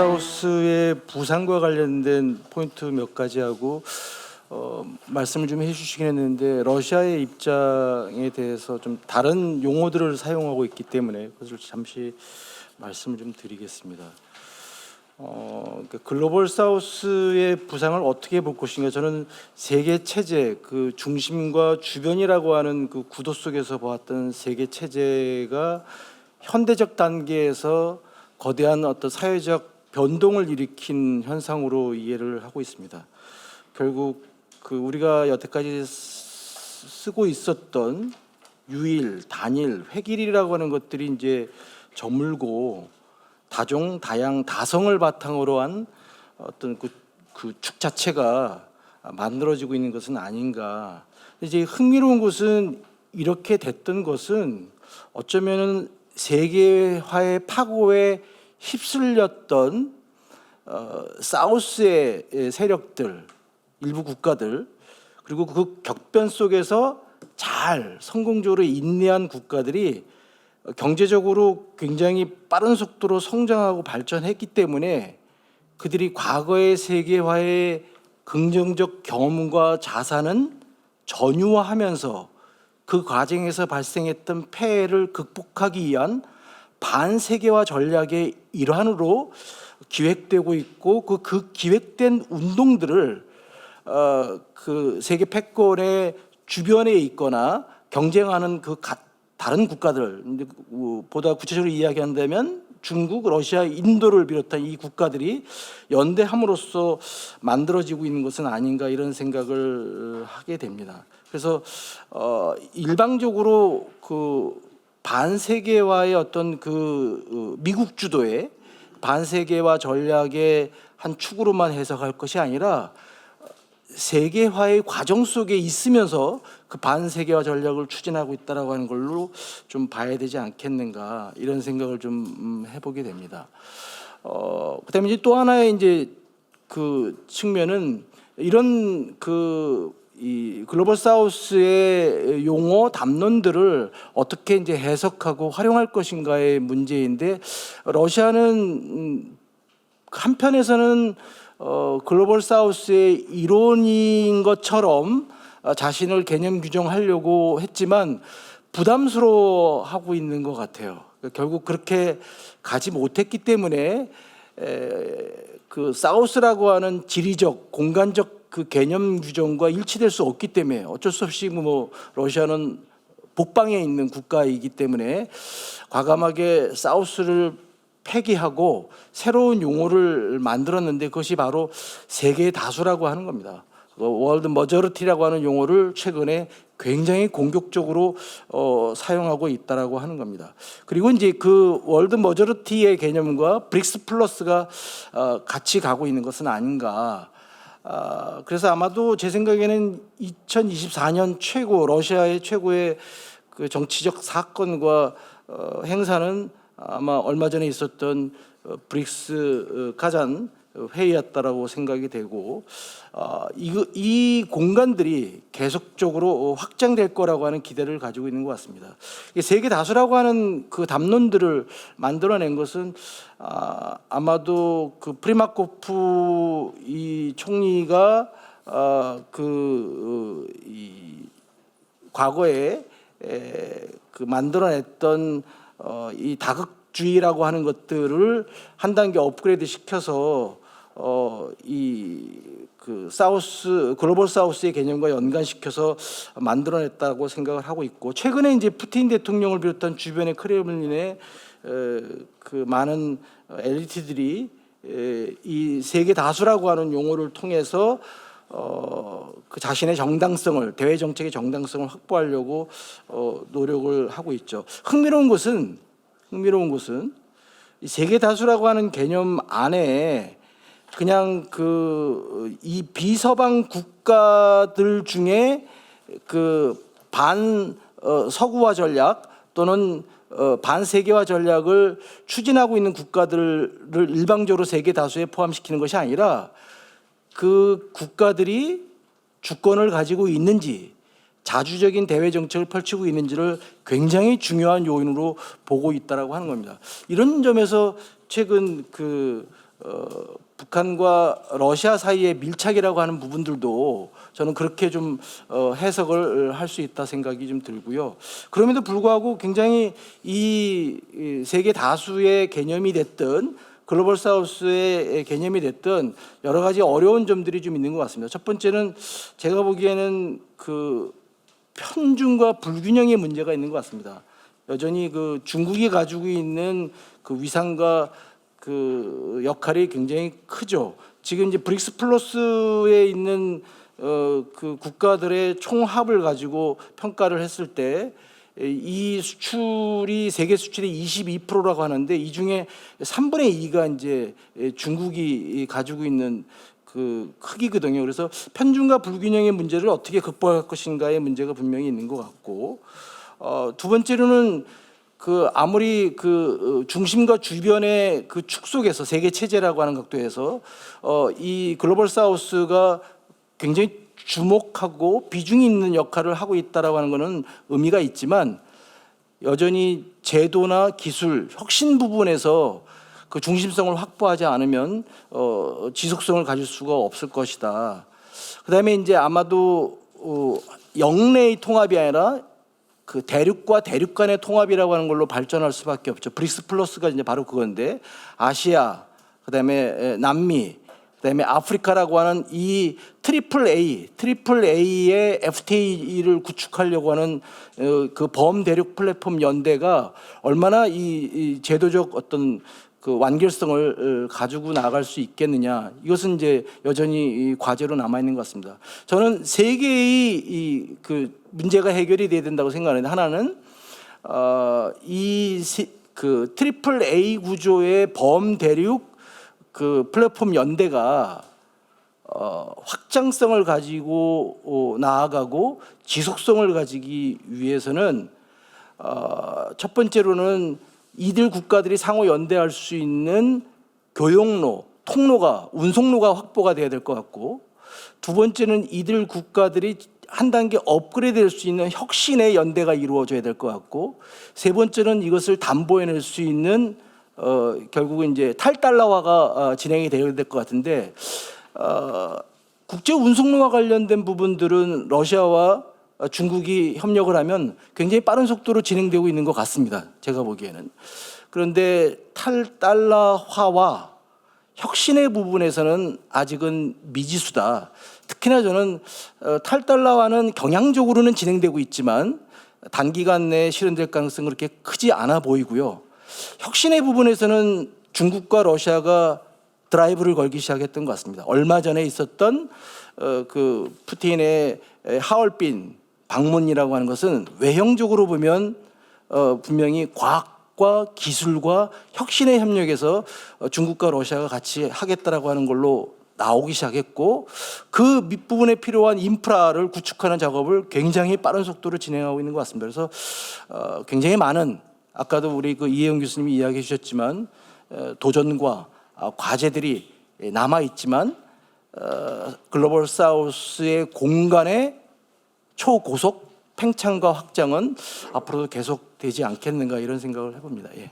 사우스의 부상과 관련된 포인트 몇 가지 하고 어, 말씀을 좀 해주시긴 했는데 러시아의 입장에 대해서 좀 다른 용어들을 사용하고 있기 때문에 그것을 잠시 말씀을 좀 드리겠습니다. 어, 그 글로벌 사우스의 부상을 어떻게 볼 것인가 저는 세계 체제 그 중심과 주변이라고 하는 그 구도 속에서 보았던 세계 체제가 현대적 단계에서 거대한 어떤 사회적 변동을 일으킨 현상으로 이해를 하고 있습니다. 결국 그 우리가 여태까지 쓰- 쓰고 있었던 유일, 단일, 획일이라고 하는 것들이 이제 저물고 다종, 다양, 다성을 바탕으로 한 어떤 그, 그 축 자체가 만들어지고 있는 것은 아닌가. 이제 흥미로운 것은 이렇게 됐던 것은 어쩌면은 세계화의 파고에 휩쓸렸던 어, 사우스의 세력들, 일부 국가들 그리고 그 격변 속에서 잘 성공적으로 인내한 국가들이 경제적으로 굉장히 빠른 속도로 성장하고 발전했기 때문에 그들이 과거의 세계화의 긍정적 경험과 자산은 전유화하면서 그 과정에서 발생했던 폐해를 극복하기 위한 반세계화 전략의 일환으로 기획되고 있고 그, 그 기획된 운동들을 어, 그 세계 패권의 주변에 있거나 경쟁하는 그 가- 다른 국가들 그, 보다 구체적으로 이야기한다면 중국, 러시아, 인도를 비롯한 이 국가들이 연대함으로써 만들어지고 있는 것은 아닌가 이런 생각을 하게 됩니다. 그래서 어, 일방적으로 그 반세계화의 어떤 그 어, 미국 주도의 반세계화 전략의 한 축으로만 해석할 것이 아니라 세계화의 과정 속에 있으면서 그 반세계화 전략을 추진하고 있다라고 하는 걸로 좀 봐야 되지 않겠는가 이런 생각을 좀 음, 해보게 됩니다. 어, 그다음에 이제 또 하나의 이제 그 측면은 이런 그 이 글로벌 사우스의 용어 담론들을 어떻게 이제 해석하고 활용할 것인가의 문제인데 러시아는 음, 한편에서는 어, 글로벌 사우스의 일원인 것처럼 어, 자신을 개념 규정하려고 했지만 부담스러워하고 있는 것 같아요. 결국 그렇게 가지 못했기 때문에 에, 그 사우스라고 하는 지리적 공간적 그 개념 규정과 일치될 수 없기 때문에 어쩔 수 없이 뭐 러시아는 북방에 있는 국가이기 때문에 과감하게 사우스를 폐기하고 새로운 용어를 만들었는데 그것이 바로 세계 다수라고 하는 겁니다. 월드 머저리티라고 하는 용어를 최근에 굉장히 공격적으로 어, 사용하고 있다라고 하는 겁니다. 그리고 이제 그 월드 머저리티의 개념과 브릭스 플러스가 어, 같이 가고 있는 것은 아닌가. 아, 그래서 아마도 제 생각에는 2024년 최고 러시아의 최고의 그 정치적 사건과 어, 행사는 아마 얼마 전에 있었던 어, 브릭스 어, 가잔 회의였다라고 생각이 되고 어, 이, 이 공간들이 계속적으로 확장될 거라고 하는 기대를 가지고 있는 것 같습니다. 세계 다수라고 하는 그 담론들을 만들어낸 것은 아, 아마도 그 프리마코프 이 총리가 아, 그, 어, 이 과거에 에, 그 만들어냈던 어, 이 다극 주의라고 하는 것들을 한 단계 업그레이드 시켜서 어, 이그 사우스 글로벌 사우스의 개념과 연관시켜서 만들어냈다고 생각을 하고 있고 최근에 이제 푸틴 대통령을 비롯한 주변의 크레물린의 에, 그 많은 엘리트들이 에, 이 세계 다수라고 하는 용어를 통해서 어, 그 자신의 정당성을 대외 정책의 정당성을 확보하려고 어, 노력을 하고 있죠. 흥미로운 것은 흥미로운 것은 이 세계 다수라고 하는 개념 안에 그냥 그 이 비서방 국가들 중에 그반 어, 서구화 전략 또는 어, 반세계화 전략을 추진하고 있는 국가들을 일방적으로 세계 다수에 포함시키는 것이 아니라 그 국가들이 주권을 가지고 있는지 자주적인 대외 정책을 펼치고 있는지를 굉장히 중요한 요인으로 보고 있다라고 하는 겁니다. 이런 점에서 최근 그 어, 북한과 러시아 사이의 밀착이라고 하는 부분들도 저는 그렇게 좀 어, 해석을 할 수 있다 생각이 좀 들고요. 그럼에도 불구하고 굉장히 이, 이 세계 다수의 개념이 됐든 글로벌 사우스의 개념이 됐든 여러 가지 어려운 점들이 좀 있는 것 같습니다. 첫 번째는 제가 보기에는 그 편중과 불균형의 문제가 있는 것 같습니다. 여전히 그 중국이 가지고 있는 그 위상과 그 역할이 굉장히 크죠. 지금 이제 브릭스 플러스에 있는 어 그 국가들의 총합을 가지고 평가를 했을 때 이 수출이 세계 수출의 22%라고 하는데 이 중에 3분의 2가 이제 중국이 가지고 있는 그 크기거든요. 그래서 편중과 불균형의 문제를 어떻게 극복할 것인가의 문제가 분명히 있는 것 같고 어, 두 번째로는 그 아무리 그 어, 중심과 주변의 그 축 속에서 세계 체제라고 하는 각도에서 어, 이 글로벌 사우스가 굉장히 주목하고 비중이 있는 역할을 하고 있다라고 하는 것은 의미가 있지만 여전히 제도나 기술 혁신 부분에서 그 중심성을 확보하지 않으면 어, 지속성을 가질 수가 없을 것이다. 그다음에 이제 아마도 어, 영내의 통합이 아니라 그 대륙과 대륙 간의 통합이라고 하는 걸로 발전할 수밖에 없죠. 브릭스 플러스가 이제 바로 그건데 아시아, 그다음에 에, 남미, 그다음에 아프리카라고 하는 이 트리플 A, 트리플 A의 FTA를 구축하려고 하는 어, 그 범대륙 플랫폼 연대가 얼마나 이, 이 제도적 어떤 그 완결성을 어, 가지고 나갈 수 있겠느냐 이것은 이제 여전히 이 과제로 남아 있는 것 같습니다. 저는 세 개의 이 그 문제가 해결이 돼야 된다고 생각하는데 하나는 어, 어이그 트리플 A 구조의 범 대륙 그 플랫폼 연대가 어, 확장성을 가지고 어, 나아가고 지속성을 가지기 위해서는 어, 첫 번째로는 이들 국가들이 상호 연대할 수 있는 교역로, 통로가 운송로가 확보가 돼야 될 것 같고 두 번째는 이들 국가들이 한 단계 업그레이드 될 수 있는 혁신의 연대가 이루어져야 될 것 같고 세 번째는 이것을 담보해낼 수 있는 어, 결국은 이제 탈달러화가 어, 진행이 되어야 될 것 같은데 어, 국제 운송로와 관련된 부분들은 러시아와 어, 중국이 협력을 하면 굉장히 빠른 속도로 진행되고 있는 것 같습니다. 제가 보기에는 그런데 탈달러화와 혁신의 부분에서는 아직은 미지수다. 특히나 저는 어, 탈달러화는 경향적으로는 진행되고 있지만 단기간 내에 실현될 가능성은 그렇게 크지 않아 보이고요. 혁신의 부분에서는 중국과 러시아가 드라이브를 걸기 시작했던 것 같습니다. 얼마 전에 있었던 어, 그 푸틴의 하얼빈 방문이라고 하는 것은 외형적으로 보면 어, 분명히 과학과 기술과 혁신의 협력에서 어, 중국과 러시아가 같이 하겠다라고 하는 걸로 나오기 시작했고 그 밑부분에 필요한 인프라를 구축하는 작업을 굉장히 빠른 속도로 진행하고 있는 것 같습니다. 그래서 어, 굉장히 많은 아까도 우리 그 이혜영 교수님이 이야기해 주셨지만 어, 도전과 아, 과제들이 남아 있지만 어, 글로벌 사우스의 공간의 초고속 팽창과 확장은 앞으로도 계속되지 않겠는가 이런 생각을 해봅니다. 예.